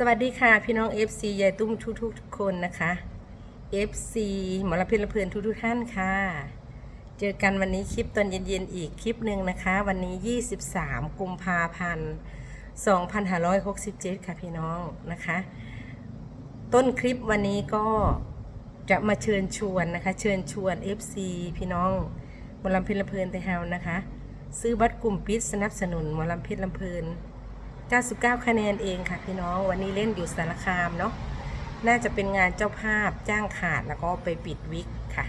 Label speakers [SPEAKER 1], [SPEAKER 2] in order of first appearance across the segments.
[SPEAKER 1] สวัสดีค่ะ พี่น้อง FC ยายตุ้มทุกทุกๆคนนะคะ FC หมอลำเพลินลำเพลินทุกทุกๆท่านค่ะ เจอกันวันนี้คลิปตอนเย็นๆอีกคลิปหนึ่งนะคะ วันนี้ 23 กุมภาพันธ์ 2567 ค่ะพี่น้องนะคะ ต้นคลิปวันนี้ก็จะมาเชิญชวนนะคะ เชิญชวน FC พี่น้องหมอลำเพลินลำเพลินไทเฮานะคะ ซื้อบัตรกลุ่มปิดสนับสนุนหมอลำเพลินลำเพลิน 99 คะแนนเองค่ะพี่น้องวันนี้เล่นอยู่สารคามเนาะน่าจะเป็นงานเจ้าภาพจ้างขาดแล้วก็ไปปิดวิกค่ะ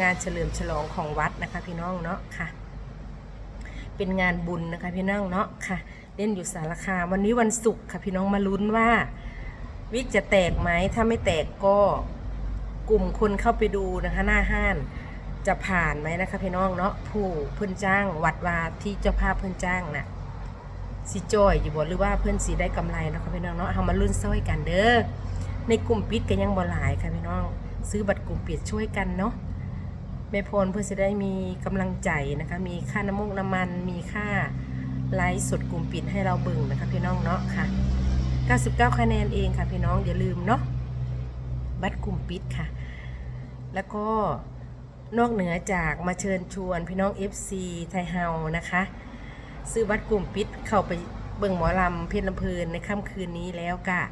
[SPEAKER 1] งานเฉลิมฉลองของวัดนะคะพี่น้องเนาะค่ะ เป็นงานบุญนะคะพี่น้องเนาะค่ะ เล่นอยู่สารคามวันนี้วันศุกร์ค่ะพี่น้องมาลุ้นว่า วิกจะแตกไหมถ้าไม่แตกก็กลุ่มคนเข้าไปดูนะคะหน้าห้านจะผ่านไหมนะคะพี่น้องเนาะผู้เพิ่นจ้างวัดวาที่เจ้าภาพเพิ่นจ้างน่ะ สิจอยอยู่บ่หรือว่าเพื่อนสีได้กำไรนะค่ะพี่น้องเนาะเอามาลุ้นซ้อยกันเด้อในกลุ่มปิดก็ยังบ่หลายค่ะพี่น้อง ซื้อบัตรกลุ่มปิดช่วยกันเนาะแม่พรเพื่อจะได้มีกำลังใจนะคะ มีค่าน้ำมูกน้ำมัน มีค่าไลฟ์สดกลุ่มปิดให้เราเบิ่งนะคะพี่น้องเนาะค่ะ 99 คะแนนเองค่ะพี่น้องอย่าลืมเนาะบัตรกลุ่มปิดค่ะ แล้วก็นอกเหนือจากมาเชิญชวนพี่น้อง FC ไทยเฮานะคะ ซื้อบัตรกลุ่มปิดเข้าไปเบิ่งหมอลำเพชรลำเพลินในค่ำคืนนี้แล้วกะ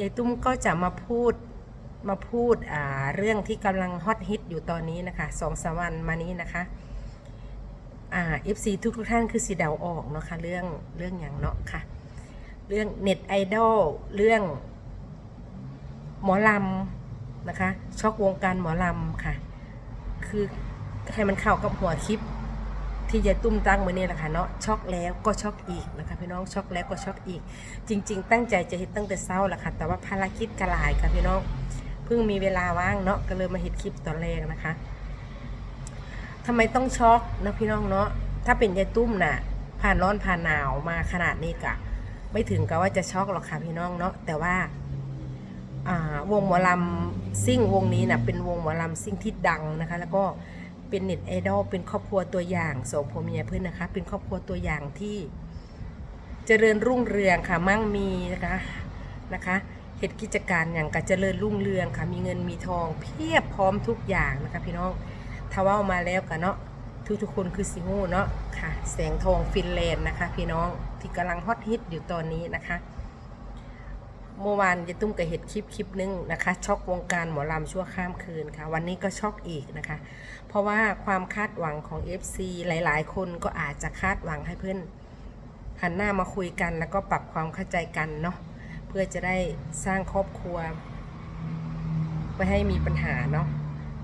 [SPEAKER 1] ยายตุ้มก็จะมาพูดมาพูดเรื่องที่กำลังฮอตฮิตอยู่ตอนนี้นะคะสองสามวันมานี้นะคะอ่า FC ทุกทุกท่านคือสีเดาออกเนาะค่ะเรื่องเรื่องอย่างเนาะค่ะ เรื่องเน็ตไอดอลเรื่องหมอลำนะคะ ช็อกวงการหมอลำค่ะ คือให้มันเข้ากับหัวคลิป ที่ยายตุ้มตั้งมือนี่แหละค่ะเนาะช็อกแล้วก็ช็อกอีกนะคะพี่น้องช็อกแล้วก็ช็อกอีก จริง ๆ ตั้งใจจะเห็นตั้งแต่เช้าแหละค่ะแต่ว่าภารกิจกระลายค่ะพี่น้องเพิ่งมีเวลาว่างเนาะก็เลยมาเห็นคลิปตอนแรกนะคะทำไมต้องช็อกนะพี่น้องเนาะถ้าเป็นยายตุ้มน่ะ ผ่านร้อนผ่านหนาวมาขนาดนี้กะ ไม่ถึงกับว่าจะช็อกหรอกค่ะพี่น้องเนาะแต่ว่าวงหมอลำซิ่งวงนี้น่ะเป็นวงหมอลำซิ่งที่ดังนะคะ แล้วก็ เป็นเน็ตไอดอลเป็นครอบครัวตัวอย่างโสมผัวเมียเพื่อนนะคะ เป็นครอบครัวตัวอย่างที่เจริญรุ่งเรืองค่ะมั่งมีนะคะนะคะเหตุกิจการอย่างกับเจริญรุ่งเรืองค่ะมีเงินมีทอง เพียบพร้อมทุกอย่างนะคะพี่น้องถ้าว่ามาแล้วกันเนาะทุกทุกคนคือซิงูเนาะค่ะแสงทองฟินแลนด์นะคะ พี่น้องที่กำลังฮอตฮิตอยู่ตอนนี้นะคะ เมื่อวานยายตุ้มก็เห็นคลิปคลิปหนึงนะคะช็อกวงการหมอลำชั่วข้ามคืนค่ะ วันนี้ก็ช็อกอีกนะคะ เพราะว่าความคาดหวังของ FC หลาย ๆ คนก็อาจจะคาดหวังให้เพื่อนหันหน้ามาคุยกัน แล้วก็ปรับความเข้าใจกันเนาะเพื่อจะได้สร้างครอบครัวไม่ให้มีปัญหาเนาะ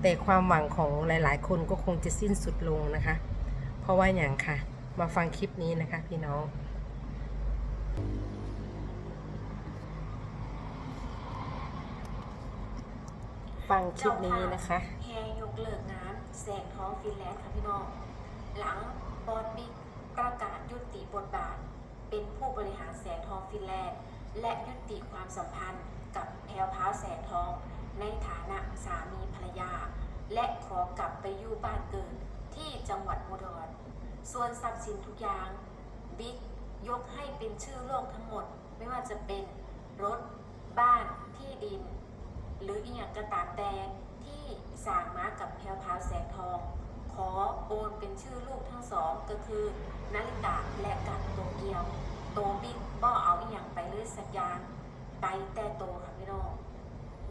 [SPEAKER 1] แต่ความหวังของหลาย ๆ คนก็คงจะสิ้นสุดลงนะคะ เพราะว่าอย่างค่ะ มาฟังคลิปนี้นะคะพี่น้อง ฟังคลิปนี้นะคะ
[SPEAKER 2] แฮยกเลิกงานแสงท้องฟินแลนด์ค่ะพี่น้อง หลังบอสบิ๊กประกาศยุติบทบาท เป็นผู้บริหารแสงทองฟินแลนด์ และยุติความสัมพันธ์กับแพรวพราวแสงทอง ในฐานะสามีภรรยา และขอกลับไปอยู่บ้านเกิดที่จังหวัดอุดรส่วนทรัพย์สินทุกอย่างบิ๊กยกให้เป็นชื่อโลกทั้งหมด ไม่ว่าจะเป็นรถ บ้านที่ดิน หรืออีกอย่างก็ตามแต่ที่สร้างมากับแพรวพาวแสงทอง ขอโอนเป็นชื่อลูกทั้งสองก็คือนาริตาและกันโตเกียว โตบิ๊กบ่เอาอีกอย่างไปเลยสักอย่างไปแต่โตค่ะพี่น้อง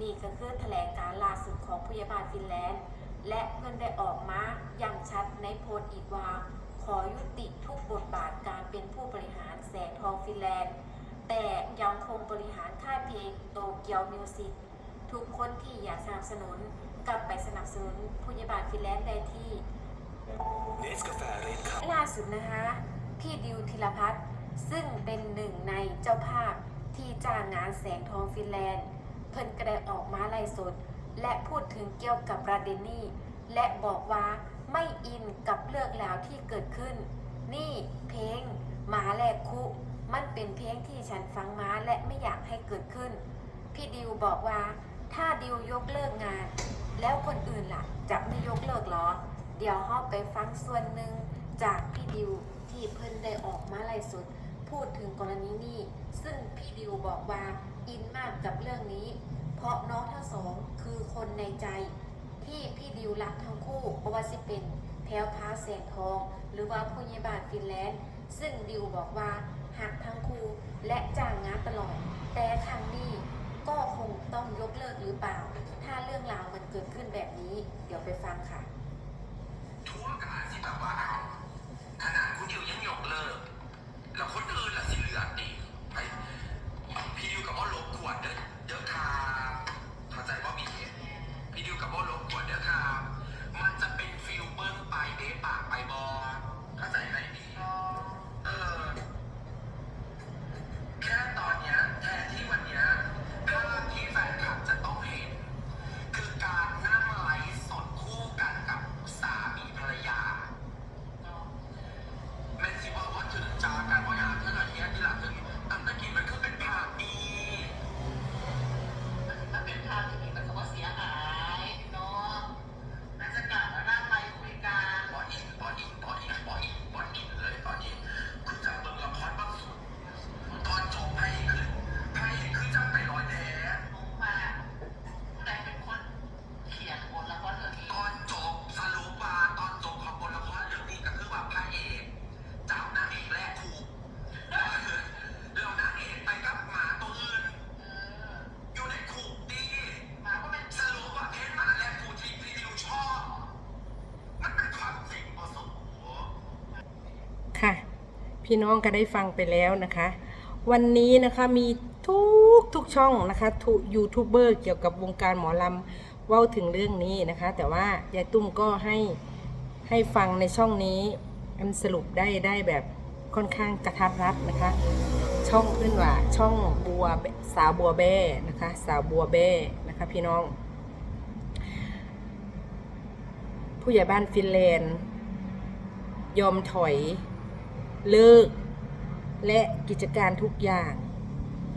[SPEAKER 2] นี่ก็คือแถลงการล่าสุดของผู้ใหญ่บ้านฟินแลนด์ และเพื่อนได้ออกมาอย่างชัดในโพสต์อีกว่า ขอยุติทุกบทบาทการเป็นผู้บริหารแสงทองฟินแลนด์ แต่ยังคงบริหารค่ายเพลงโตเกียวมิวสิก ทุกคนที่อยากสนับสนุนกลับไปสนับสนุนผู้ใหญ่บ้านฟินแลนด์ได้ที่
[SPEAKER 3] เนสกาแฟเรดครับ
[SPEAKER 2] ล่าสุดนะคะ พี่ดิวธีรพัฒน์ซึ่งเป็นหนึ่งในเจ้าภาพที่จ้างงานแสงทองฟินแลนด์ เพิ่นก็ได้ออกมาไล่สด และพูดถึงเกี่ยวกับประเด็นนี้และบอกว่าไม่อินกับเรื่องราวที่เกิดขึ้น นี่เพลงหมาแลกคุ มันเป็นเพลงที่ฉันฟังมาและไม่อยากให้เกิดขึ้น พี่ดิวบอกว่า ถ้าดิวยกเลิกงาน แล้วคนอื่นล่ะ จะไม่ยกเลิกหรอ เดี๋ยวเฮาไปฟังส่วนหนึ่งจากพี่ดิวที่เพิ่นได้ออกมาไล่สุด พูดถึงกรณีนี้ ซึ่งพี่ดิวบอกว่าอินมากกับเรื่องนี้ เพราะน้องทั้งสองคือคนในใจ ที่พี่ดิวรักทั้งคู่เพราะว่าสิเป็นแพลวพราแสงทอง หรือว่าผู้ใหญ่บ้านฟินแลนด์ ซึ่งดิวบอกว่าหักทั้งคู่และจ้างงานตลอด แต่ครั้งนี้ กเลิกหรือเปล่า ถ้าเรื่องราวมันเกิดขึ้นแบบนี้ เดี๋ยวไปฟั
[SPEAKER 4] งค่ะ พี่น้
[SPEAKER 1] องก็ได้ฟังไปแล้วนะคะ วันนี้นะคะมีทุกทุกช่องนะคะทุกยูทูบเบอร์เกี่ยวกับวงการหมอลำว่าถึงเรื่องนี้นะคะ แต่ว่ายายตุ้มก็ให้ให้ฟังในช่องนี้มันสรุปได้ได้แบบค่อนข้างกระทัดรัดนะคะ ช่องขึ้นว่าช่องบัวสาวบัวแบ้นะคะ สาวบัวแบ้นะคะพี่น้อง ผู้ใหญ่บ้านฟินแลนด์ ยอมถอย เลิก และกิจการทุกอย่าง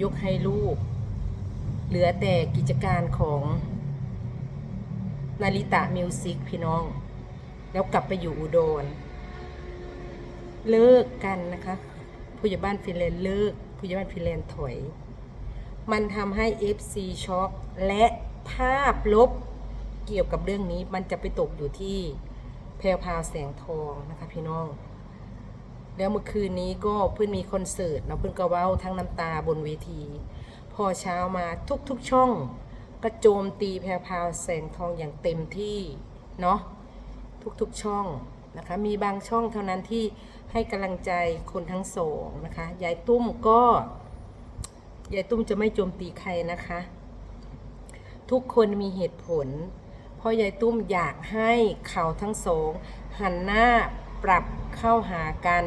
[SPEAKER 1] ยกให้ลูก เหลือแต่กิจการของนาริตะมิวสิกพี่น้อง แล้วกลับไปอยู่อุดร เลิกกันนะคะผู้ใหญ่บ้านฟินแลนด์เลิกผู้ใหญ่บ้านฟินแลนด์ถอย มันทำให้ FC ช็อกและภาพลบเกี่ยวกับเรื่องนี้มันจะไปตกอยู่ที่แพรวพาวแสงทองนะคะพี่น้อง แล้วเมื่อคืนนี้ก็เพื่อนมีคอนเสิร์ตเนาะเพื่อนก็เว้าทั้งน้ำตาบนเวที พอเช้ามาทุกๆช่องก็โจมตีแพรพาวแสงทองอย่างเต็มที่เนาะทุกๆช่องนะคะมีบางช่องเท่านั้นที่ให้กำลังใจคนทั้งสองนะคะยายตุ้มก็ยายตุ้มจะไม่โจมตีใครนะคะ ทุกคนมีเหตุผล เพราะยายตุ้มอยากให้เขาทั้งสองหันหน้า ปรับเข้าหากัน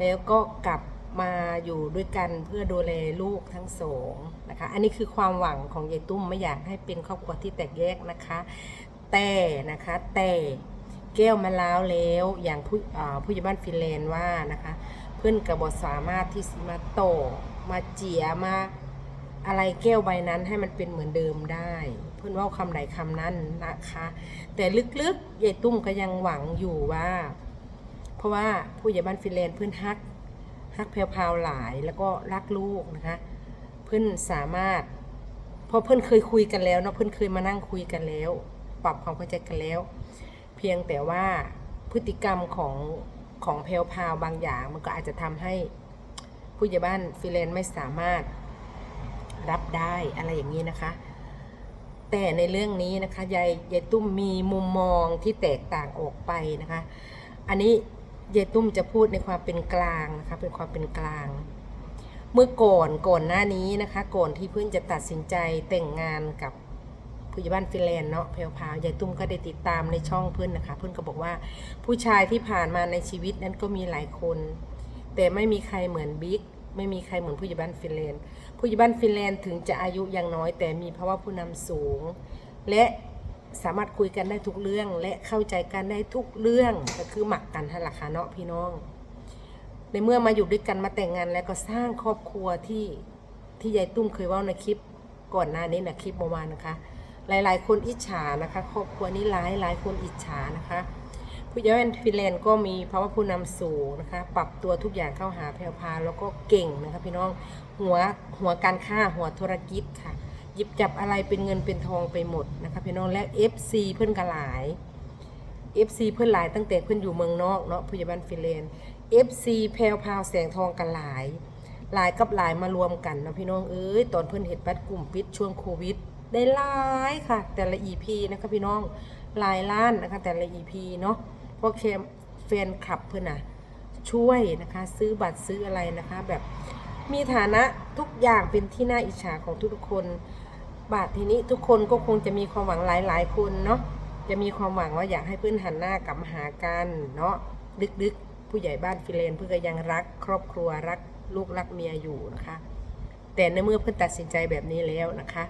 [SPEAKER 1] แล้วก็กลับมาอยู่ด้วยกันเพื่อดูแลลูกทั้งสองนะคะอันนี้คือความหวังของยายตุ้มไม่อยากให้เป็นครอบครัวที่แตกแยกนะคะ แต่นะคะแต่แก้วมาแล้วแล้วอย่างผู้ผู้ใหญ่บ้านฟินแลนด์ว่านะคะ เพื่อนกระบอสามารถที่มาโตมาเจียมาอะไรแก้วใบนั้นให้มันเป็นเหมือนเดิมได้ เพื่อนว่าคำไหนคำนั้นนะคะ แต่ลึกๆยายตุ้มก็ยังหวังอยู่ว่า ราะว่าผู้ใหญ่บ้านฟินแลนด์เพื่อนฮักฮักแพรวๆหลายแล้วก็รักลูกนะคะเพื่อนสามารถเพราะเพื่อนเคยคุยกันแล้วเนาะเพื่อนเคยมานั่งคุยกันแล้ว ปรับความเข้าใจกันแล้ว เพียงแต่ว่าพฤติกรรมของของแพรวพาวบางอย่าง มันก็อาจจะทำให้ผู้ใหญ่บ้านฟินแลนไม่สามารถรับได้อะไรอย่างนี้นะคะ แต่ในเรื่องนี้นะคะยายยายตุ้มมีมุมมองที่แตกต่างออกไปนะคะ อันนี้ ยายตุ้มจะพูดในความเป็นกลางนะคะเป็นความเป็นกลาง เมื่อก่อนก่อนหน้านี้นะคะ ก่อนที่เพื่อนจะตัดสินใจแต่งงานกับผู้ใหญ่บ้านฟินแลนด์เนาะเพลวพาวยายตุ้มก็ได้ติดตามในช่องเพื่อนนะคะ เพื่อนก็บอกว่าผู้ชายที่ผ่านมาในชีวิตนั้นก็มีหลายคน แต่ไม่มีใครเหมือนบิ๊กไม่มีใครเหมือนผู้ใหญ่บ้านฟินแลนด์ผู้ใหญ่บ้านฟินแลนด์ถึงจะอายุยังน้อยแต่มีภาวะผู้นำสูง และ สามารถคุยกันได้ทุกเรื่องและเข้าใจกันได้ทุกเรื่องก็คือหมักกันฮะล่ะค่ะเนาะพี่น้อง ในเมื่อมาอยู่ด้วยกันมาแต่งงานแล้วก็สร้างครอบครัวที่ที่ยายตุ้มเคยว่าในคลิปก่อนหน้านี้นะคลิปเมื่อวานนะคะ หลายๆ คนอิจฉานะคะ ครอบครัวนี้หลายหลายคนอิจฉานะคะพผู้ใหญ่บ้านฟินแลนด์ก็มีภาวะผู้นำสูงนะคะ ปรับตัวทุกอย่างเข้าหาแพรวพาแล้วก็เก่งนะคะพี่น้องหัวหัวการค้าหัวธุรกิจค่ะ หยิบจับอะไรเป็นเงินเป็นทองไปหมดนะคะพี่น้องและ FC เพื่อนกันหลาย FC เพื่อนหลายตั้งแต่เพื่อนอยู่เมืองนอกเนาะผู้ใหญ่บ้านฟินแลน FC แพรวพาวแสงทองกันหลาย หลายกับหลายมารวมกันนะพี่น้องเอ้ยตอนเพื่อนเห็ดบัตรกลุ่มปิดช่วงโควิด ได้หลายค่ะ แต่ละ EP นะคะพี่น้องหลายล้านนะคะแต่ละ EP เนาะเพราะเคมแฟนคลับเพื่อนน่ะช่วยนะคะซื้อบัตรซื้ออะไรนะคะแบบมีฐานะทุกอย่างเป็นที่น่าอิจฉาของทุกคน บาททีนี้ทุกคนก็คงจะมีความหวังหลาย ๆ คนเนาะจะมีความหวังว่าอยากให้เพื่อนหันหน้ากลับมาหากันเนาะดึกๆ ผู้ใหญ่บ้านฟิเลนเพื่อก็ยังรัก ครอบครัวรักลูกรักเมียอยู่นะคะ แต่ในเมื่อเพื่อนตัดสินใจแบบนี้แล้วนะคะ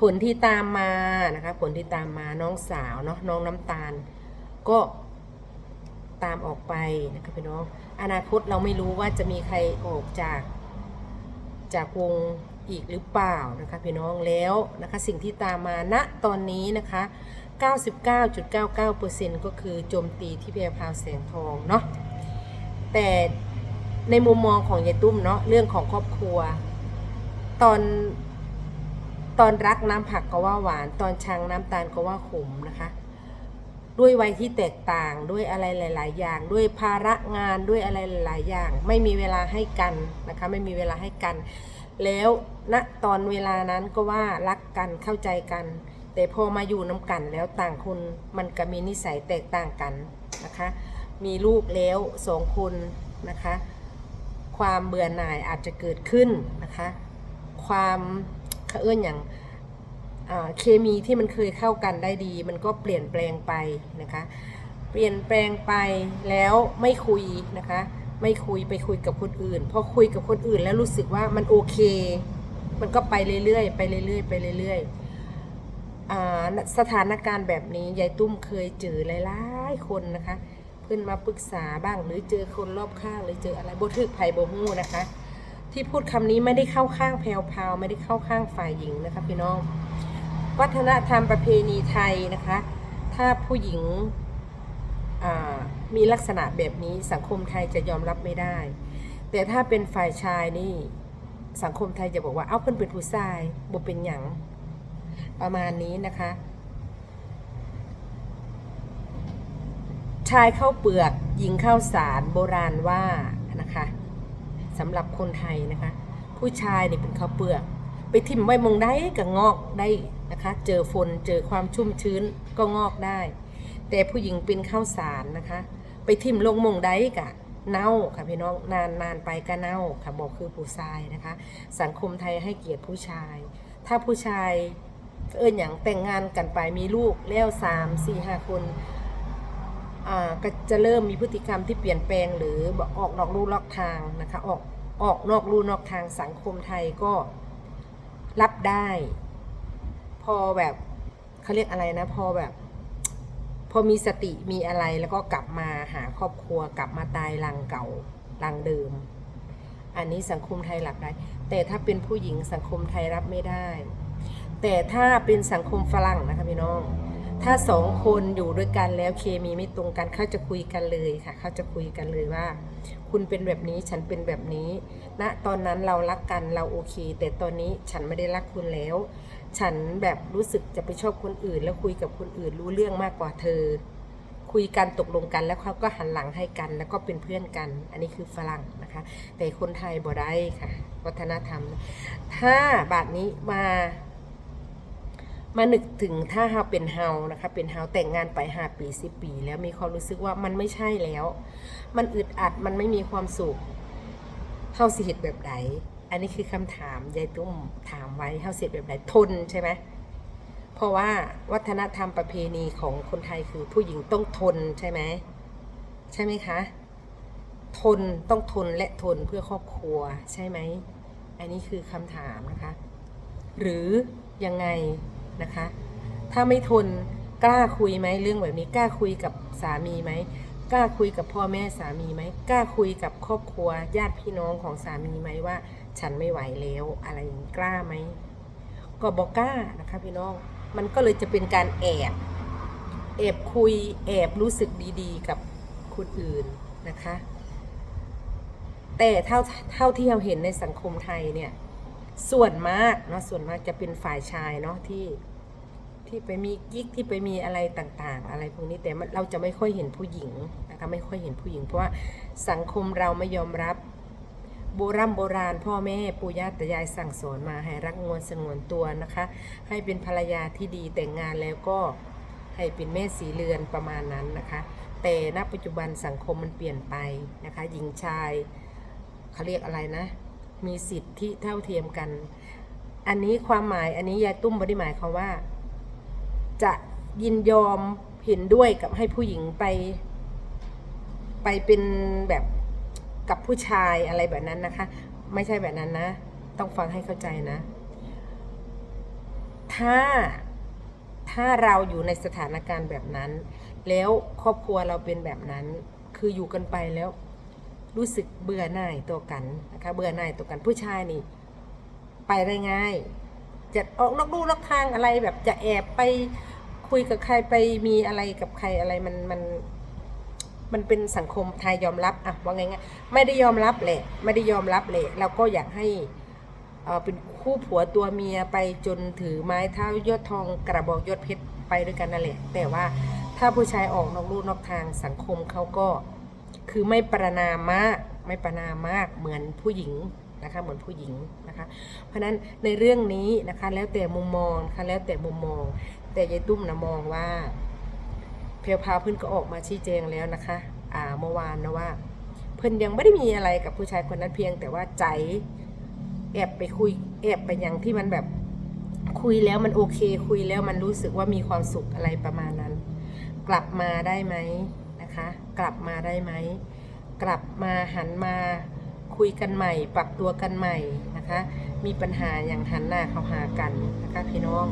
[SPEAKER 1] ผลที่ตามมานะคะ ผลที่ตามมาน้องสาวเนาะน้องน้ำตาล ก็ตามออกไปนะคะพี่น้อง อนาคตเราไม่รู้ว่าจะมีใครออกจากจากวง อีกหรือเปล่านะคะพี่น้องแล้วนะคะสิ่งที่ตามมาณตอนนี้นะคะ 99.99%ก็คือโจมตีที่เพรพาวแสงทองเนาะแต่ในมุมมองของยายตุ้มเนาะเรื่องของครอบครัว ตอนตอนรักน้ำผักก็ว่าหวาน ตอนชังน้ำตาลก็ว่าขมนะคะ ด้วยวัยที่แตกต่างด้วยอะไรหลาย ๆ อย่าง ด้วยภาระงานด้วยอะไรหลาย ๆ อย่าง ไม่มีเวลาให้กันนะคะ ไม่มีเวลาให้กัน แล้วณตอนเวลานั้นก็ว่ารักกันเข้าใจกัน แต่พอมาอยู่น้ำกันแล้วต่างคนมันก็มีนิสัยแตกต่างกันนะคะ มีลูกแล้วสองคนนะคะ ความเบื่อหน่ายอาจจะเกิดขึ้นนะคะ ความเขาเอื้อนอย่างเคมีที่มันเคยเข้ากันได้ดี มันก็เปลี่ยนแปลงไปนะคะ เปลี่ยนแปลงไปแล้วไม่คุยนะคะ ไม่คุยไปคุยกับคนอื่น พอคุยกับคนอื่นแล้วรู้สึกว่ามันโอเค มันก็ไปเรื่อยๆไปเรื่อยๆไปเรื่อยๆสถานการณ์แบบนี้ยายตุ้มเคยเจอหลายๆคนนะคะ เพื่อนมาปรึกษาบ้างหรือเจอคนรอบข้างหรือเจออะไรบ่ทึกไผ่บ่ฮู้นะคะ ที่พูดคำนี้ไม่ได้เข้าข้างแพรวพาวไม่ได้เข้าข้างฝ่ายหญิงนะคะพี่น้อง วัฒนธรรมประเพณีไทยนะคะ ถ้าผู้หญิง มีลักษณะแบบนี้สังคมไทยจะยอมรับไม่ได้ แต่ถ้าเป็นฝ่ายชายนี่สังคมไทยจะบอกว่าเอ้าเพิ่นเป็นผู้ชายบ่เป็นหยังประมาณนี้นะคะ ชายเข้าเปลือกหญิงเข้าสารโบราณว่านะคะสำหรับคนไทยนะคะ ผู้ชายนี่เป็นข้าวเปลือก ไปทิ่มไว้มองได้ก็งอกได้นะคะ เจอฝนเจอความชุ่มชื้นก็งอกได้ แต่ผู้หญิงเป็นข้าวสารนะคะ ไปทิ่มลงมงได้กะเน่าค่ะพี่น้องนานนานไปก็เน่าค่ะบอกคือผู้ชายนะคะ สังคมไทยให้เกียรติผู้ชาย ถ้าผู้ชายเอิญอย่างแต่งงานกันไปมีลูกแล้วสามสี่ห้าคนอ่าก็จะเริ่มมีพฤติกรรมที่เปลี่ยนแปลงหรือออกนอกลู่นอกทางนะคะออกออกนอกลู่นอกทางสังคมไทยก็รับได้ พอแบบเขาเรียกอะไรนะ พอแบบ อมีสติมีอะไรแล้วก็กลับมาหาครอบครัวกลับมาตายรังเก่ารังเดิม อันนี้สังคมไทยรับได้ แต่ถ้าเป็นผู้หญิงสังคมไทยรับไม่ได้ แต่ถ้าเป็นสังคมฝรั่งนะคะพี่น้อง ถ้าสองคนอยู่ด้วยกันแล้วเคมีไม่ตรงกันเขาจะคุยกันเลยค่ะเขาจะคุยกันเลยว่า คุณเป็นแบบนี้ฉันเป็นแบบนี้ณนะตอนนั้นเรารักกันเราโอเค แต่ตอนนี้ฉันไม่ได้รักคุณแล้ว ฉันแบบรู้สึกจะไปชอบคนอื่น แล้วคุยกับคนอื่นรู้เรื่องมากกว่าเธอ คุยกันตกลงกันแล้วเขาก็หันหลังให้กัน แล้วก็เป็นเพื่อนกัน อันนี้คือฝรั่งนะคะ แต่คนไทยบ่ได้ค่ะ วัฒนธรรม ถ้าบาทนี้มามานึกถึงถ้าเฮาเป็นเฮานะคะ เป็นเฮาแต่งงานไปห้าปีสิปี แล้วมีความรู้สึกว่ามันไม่ใช่แล้ว มันอึดอัดมันไม่มีความสุขเฮาสิเหตุแบบใด อันนี้คือคำถามยายตุ้มถามไว้เฮาเหตุแบบใดทนใช่ไหมเพราะว่าวัฒนธรรมประเพณีของคนไทยคือผู้หญิงต้องทนใช่ไหมใช่ไหมคะ ทนต้องทนและทนเพื่อครอบครัวใช่ไหม อันนี้คือคำถามนะคะ หรือยังไงนะคะ ถ้าไม่ทนกล้าคุยไหมเรื่องแบบนี้กล้าคุยกับสามีไหมกล้าคุยกับพ่อแม่สามีไหมกล้าคุยกับครอบครัวญาติพี่น้องของสามีไหมว่า ฉันไม่ไหวแล้ว อะไรอย่างกล้าไหมก็บอกกล้านะคะพี่น้อง มันก็เลยจะเป็นการแอบแอบคุยแอบรู้สึกดีๆ กับคนอื่นนะคะ แต่เท่าเท่าที่เราเห็นในสังคมไทยเนี่ย ส่วนมากเนาะส่วนมากจะเป็นฝ่ายชายเนาะที่ที่ไปมีกิ๊กที่ไปมีอะไรต่างๆ อะไรพวกนี้แต่เราจะไม่ค่อยเห็นผู้หญิงนะคะไม่ค่อยเห็นผู้หญิง เพราะว่าสังคมเราไม่ยอมรับ โบรโบราณ พ่อแม่ปู่ย่าตายายสั่งสอนมาให้รักงวนสงวนตัวนะคะ ให้เป็นภรรยาที่ดีแต่งงานแล้วก็ให้เป็นแม่สีเรือนประมาณนั้นนะคะ แต่ณปัจจุบันสังคมมันเปลี่ยนไปนะคะ หญิงชายเขาเรียกอะไรนะ มีสิทธิเท่าเทียมกัน อันนี้ความหมายอันนี้ยายตุ้มบไดิหมายควาว่า จะยินยอมเห็นด้วยกับให้ผู้หญิงไป ไปเป็นแบบ กับผู้ชายอะไรแบบนั้นนะคะ ไม่ใช่แบบนั้นนะ ต้องฟังให้เข้าใจนะ ถ้าถ้าเราอยู่ในสถานการณ์แบบนั้น แล้วครอบครัวเราเป็นแบบนั้น คืออยู่กันไปแล้ว รู้สึกเบื่อหน่ายตัวกันนะคะเบื่อหน่ายตัวกันผู้ชายนี่ ไปได้ง่าย จะออกนอกลู่นอกทางอะไรแบบจะแอบไปคุยกับใครไปมีอะไรกับใครอะไรมันมัน มันเป็นสังคมไทยยอมรับอะว่าไงายไม่ได้ยอมรับแหละ ไม่ได้ยอมรับแหละเราก็อยากให้เป็นคู่ผัวตัวเมียไปจนถือไม้เท้ายอดทองกระบอกยอดเพชรไปด้วยกันนั่นแหละ แต่ว่าถ้าผู้ชายออกนอกลู่นอกทางสังคมเขาก็คือไม่ประนามมากไม่ประนามมากเหมือนผู้หญิงนะคะเหมือนผู้หญิงนะคะ เพราะฉะนั้นในเรื่องนี้นะคะแล้วแต่มุมมองนะคะแล้วแต่มุมมอง แต่ยายตุ้มนะมองว่า เพลพาวเพื่อนก็ออกมาชี้แจงแล้วนะคะอ่าเมื่อวานนะว่า เพื่อนยังไม่ได้มีอะไรกับผู้ชายคนนั้นเพียง แต่ว่าใจแอบไปคุยแอบไปอย่างที่มันแบบคุยแล้วมันโอเค คุยแล้วมันรู้สึกว่ามีความสุขอะไรประมาณนั้น กลับมาได้ไหมนะคะ กลับมาได้ไหมกลับมาหันมาคุยกันใหม่ ปรับตัวกันใหม่นะคะ มีปัญหาอย่างหันหน้าเข้าหากันนะคะพี่น้อง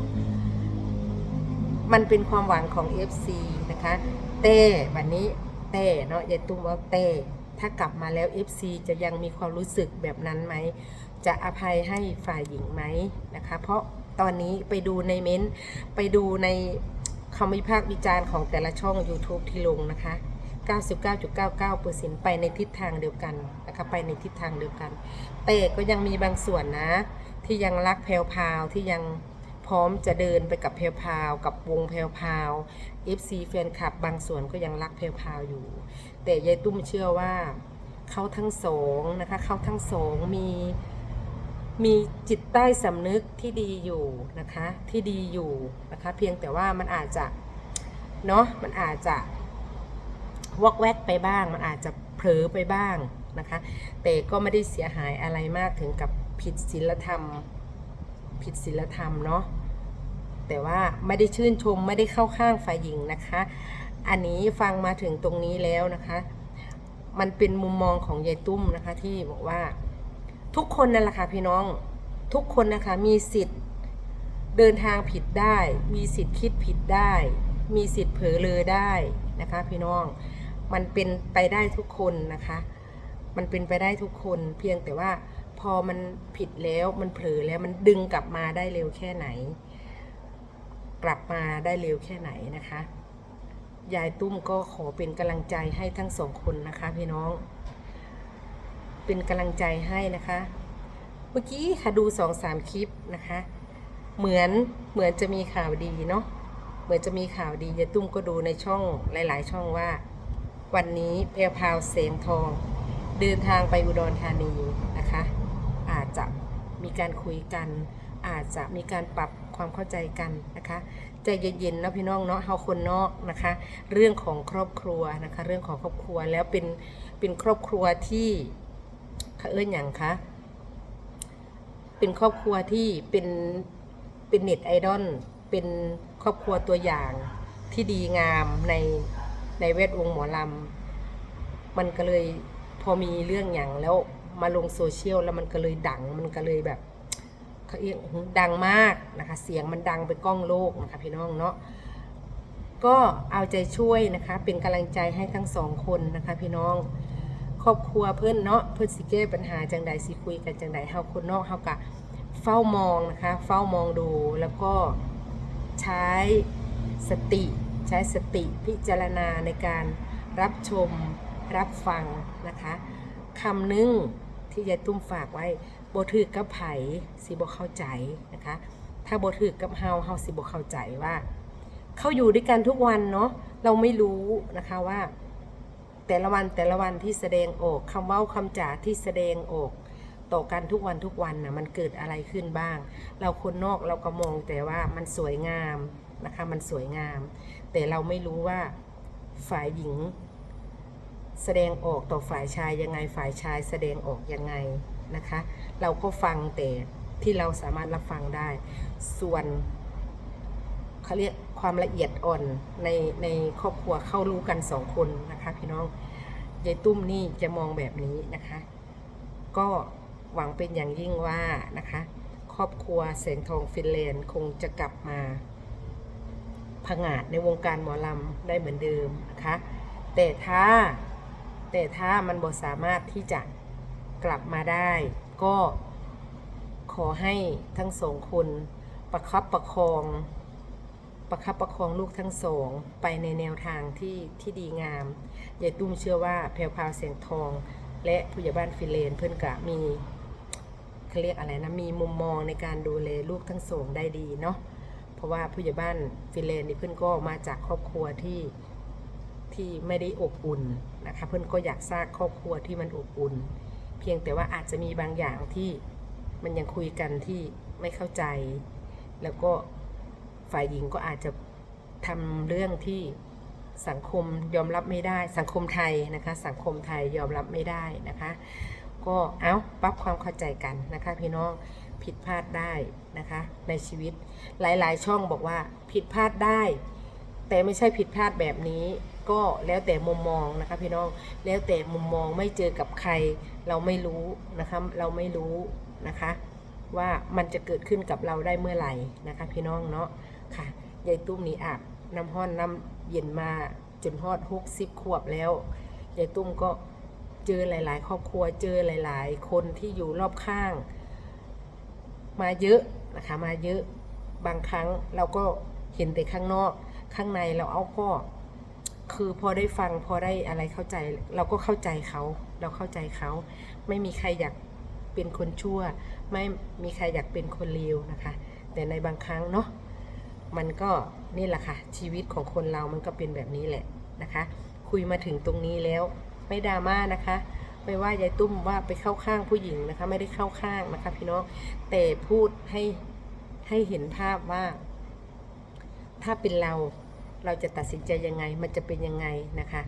[SPEAKER 1] มันเป็นความหวังของ FC นะคะแต่บันนี้แต่เนาะยายตุ้มว่าแต่ถ้ากลับมาแล้ว FC จะยังมีความรู้สึกแบบนั้นไหม จะอภัยให้ฝ่ายหญิงไหมนะคะ เพราะตอนนี้ไปดูในเม้นต์ไปดูในคำวิพากษ์วิจารณ์ของแต่ละช่อง YouTube ที่ลงนะคะ 99.99%ไปในทิศทางเดียวกันนะคะไปในทิศทางเดียวกัน แต่ก็ยังมีบางส่วนนะ ที่ยังรักแพลวพาวที่ยัง พร้อมจะเดินไปกับแพลพาวกับวงแพลพาว FC แฟนคลับบางส่วนก็ยังรักแพลพาวอยู่ แต่ยายตุ้มเชื่อว่าเขาทั้งสองนะคะเขาทั้งสองมีมีจิตใต้สำนึกที่ดีอยู่นะคะที่ดีอยู่นะคะเพียงแต่ว่ามันอาจจะเนาะมันอาจจะวอกแวกไปบ้าง มันอาจจะเผลอไปบ้างนะคะ แต่ก็ไม่ได้เสียหายอะไรมากถึงกับผิดศีลธรรม ผิดศีลธรรมเนาะแต่ว่าไม่ได้ชื่นชมไม่ได้เข้าข้างฝ่ายหญิงนะคะ อันนี้ฟังมาถึงตรงนี้แล้วนะคะ มันเป็นมุมมองของยายตุ้มนะคะ ที่บอกว่าทุกคนนั่นแหละค่ะพี่น้องทุกคนนะคะมีสิทธิ์เดินทางผิดได้ มีสิทธิ์คิดผิดได้ มีสิทธิ์เผลอเลอได้นะคะ พี่น้องมันเป็นไปได้ทุกคนนะคะ มันเป็นไปได้ทุกคนเพียงแต่ว่า พอมันผิดแล้วมันเผลอแล้วมันดึงกลับมาได้เร็วแค่ไหน กลับมาได้เร็วแค่ไหนนะคะ ยายตุ้มก็ขอเป็นกำลังใจให้ทั้งสองคนนะคะพี่น้อง เป็นกำลังใจให้นะคะ เมื่อกี้ค่ะดูสองสามคลิปนะคะ เหมือนเหมือนจะมีข่าวดีเนาะเหมือนจะมีข่าวดียายตุ้มก็ดูในช่องหลาย ๆ ช่องว่า วันนี้แพรพาวเสียงทอง เดินทางไปอุดรธานีนะคะ จะมีการคุยกัน อาจจะมีการปรับความเข้าใจกันนะคะใจเย็นๆนะพี่น้องเนาะเฮาคนนอกนะคะ เรื่องของครอบครัวนะคะ เรื่องของครอบครัวแล้วเป็นเป็นครอบครัวที่เขาเอ้ยอย่างคะเป็นครอบครัวที่เป็นเป็นเน็ตไอดอลเป็นครอบครัวตัวอย่างที่ดีงามในในแวดวงหมอลำมันก็เลยพอมีเรื่องอย่างแล้ว มาลงโซเชียลแล้วมันก็เลยดังมันก็เลยแบบเขาเรียกดังมากนะคะ เสียงมันดังไปกล้องโลกนะคะพี่น้องเนาะก็เอาใจช่วยนะคะ เป็นกำลังใจให้ทั้งสองคนนะคะพี่น้อง ครอบครัวเพื่อนเนาะเพื่อนสิแก้ปัญหาจังใดสิคุยกันจังใดเฮาคนนอกเฮากะเฝ้ามองนะคะ เฝ้ามองดูแล้วก็ใช้สติใช้สติพิจารณาในการรับชมรับฟังนะคะคำนึง ที่ยายตุ้มฝากไว้บ่ถือกับไผสิบ่เข้าใจนะคะ ถ้าบ่ถือกับเฮาเฮาสิบ่เข้าใจว่า เขาอยู่ด้วยกันทุกวันเนาะเราไม่รู้นะคะว่า แต่ละวันแต่ละวันที่แสดงออกคำเว้าคำจ่าที่แสดงออกต่อกันทุกวันทุกวันนะมันเกิดอะไรขึ้นบ้าง เราคนนอกเราก็มองแต่ว่ามันสวยงามนะคะ มันสวยงาม แต่เราไม่รู้ว่าฝ่ายหญิง แสดงออกต่อฝ่ายชายยังไงฝ่ายชายแสดงออกยังไงนะคะ เราก็ฟังแต่ที่เราสามารถรับฟังได้ ส่วนเขาเรียกความละเอียดอ่อนในในครอบครัวเข้ารู้กันสองคนนะคะ พี่น้องยายตุ้มนี่จะมองแบบนี้นะคะ ก็หวังเป็นอย่างยิ่งว่านะคะ ครอบครัวแสงทองฟินแลนด์คงจะกลับมาผงาดในวงการหมอลำได้เหมือนเดิมนะคะ แต่ถ้า แต่ถ้ามันบ่สามารถที่จะกลับมาได้ ก็ขอให้ทั้งสองคนประคับประคอง ประคับประคองลูกทั้งสองไปในแนวทางที่ที่ดีงามยายตุ้มเชื่อว่าแพรวพาวเสียงทอง และผู้ใหญ่บ้านฟิเลนเพื่อนกะมีเขาเรียกอะไรนะมีมุมมองในการดูแลลูกทั้งสองได้ดีเนาะเพราะว่าผู้ใหญ่บ้านฟิเลนนี่เพื่อนก็มาจากครอบครัวที่ ที่ไม่ได้อบอุ่นนะคะเพื่อนก็อยากสร้างครอบครัวที่มันอบอุ่น เพียงแต่ว่าอาจจะมีบางอย่างที่มันยังคุยกันที่ไม่เข้าใจ แล้วก็ฝ่ายหญิงก็อาจจะทำเรื่องที่สังคมยอมรับไม่ได้ สังคมไทยนะคะ สังคมไทยยอมรับไม่ได้นะคะ ก็เอาปรับความเข้าใจกันนะคะ พี่น้องผิดพลาดได้นะคะ ในชีวิตหลายๆ ช่องบอกว่าผิดพลาดได้ แต่ไม่ใช่ผิดพลาดแบบนี้ ก็แล้วแต่มุมมองนะคะพี่น้องแล้วแต่มุมมองไม่เจอกับใคร เราไม่รู้นะคะเราไม่รู้นะคะ ว่ามันจะเกิดขึ้นกับเราได้เมื่อไหร่นะคะพี่น้องเนาะค่ะยายตุ้มนี่อาบน้ำห้อนน้ำเย็นมาจนฮอดหกสิบขวบแล้วยายตุ้มก็เจอหลาย ๆ ครอบครัวเจอหลาย ๆ คนที่อยู่รอบข้าง มาเยอะนะคะมาเยอะบางครั้งเราก็เห็นแต่ข้างนอก ข้างในเราเอาก็ คือพอได้ฟังพอได้อะไรเข้าใจ เราก็เข้าใจเขา เราเข้าใจเขา ไม่มีใครอยากเป็นคนชั่ว ไม่มีใครอยากเป็นคนเลวนะคะ แต่ในบางครั้งเนาะมันก็นี่แหละค่ะ ชีวิตของคนเรามันก็เป็นแบบนี้แหละนะคะ คุยมาถึงตรงนี้แล้ว ไม่ดราม่านะคะไม่ว่ายายตุ้มว่าไปเข้าข้างผู้หญิงนะคะ ไม่ได้เข้าข้างนะคะ พี่น้องแต่พูดให้ให้เห็นภาพว่า ถ้าเป็นเรา เราจะตัดสินใจยังไง มันจะเป็นยังไงนะคะ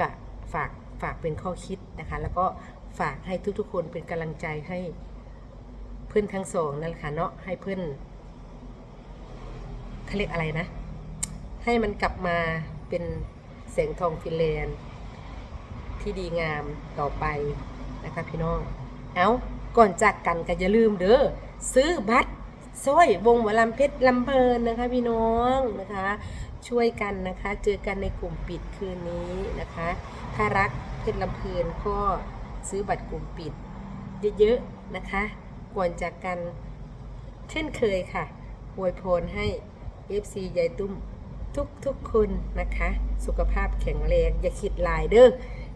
[SPEAKER 1] กะฝากฝากเป็นข้อคิดนะคะ แล้วก็ฝากให้ทุกๆ คนเป็นกำลังใจให้เพื่อนทั้งสองนั่นแหละค่ะเนาะให้เพื่อนเขาเรียกอะไรนะ ให้มันกลับมาเป็นแสงทองฟินแลนด์ที่ดีงามต่อไปนะคะพี่น้อง เอาก่อนจากกันก็อย่าลืมเด้อซื้อบัตรสร้อยวงหมอลำเพชรลำเพลินนะคะพี่น้องนะคะ ช่วยกันนะคะ เจอกันในกลุ่มปิดคืนนี้นะคะ ถ้ารักเพชรลำเพลินก็ซื้อบัตรกลุ่มปิด เยอะๆนะคะก่อนจากกันเช่นเคยค่ะอวยพรให้ FC ยายตุ้มทุกๆคนนะคะ สุขภาพแข็งแรง อย่าคิดลายเด้อ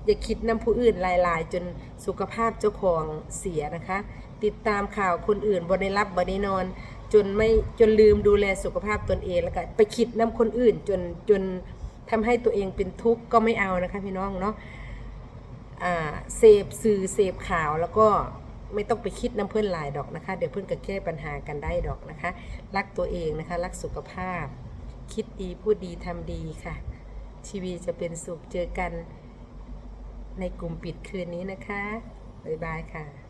[SPEAKER 1] อย่าคิดนำผู้อื่นหลายๆจนสุขภาพเจ้าของเสียนะคะ ติดตามข่าวคนอื่นบ่ได้รับบได้นอน จนไม่จนลืมดูแลสุขภาพตนเองแล้วก็ไปคิดนำคนอื่น จนจนทำให้ตัวเองเป็นทุกข์ก็ไม่เอานะคะพี่น้องเนาะเสพสื่อเสพข่าวแล้วก็ไม่ต้องไปคิดน้ำเพื่อนหลายดอกนะคะ เดี๋ยวเพื่อนก็แก้ปัญหากันได้ดอกนะคะ รักตัวเองนะคะ รักสุขภาพ คิดดีพูดดีทำดีค่ะ ชีวิตจะเป็นสุขเจอกันในกลุ่มปิดคืนนี้นะคะ บ๊ายบายค่ะ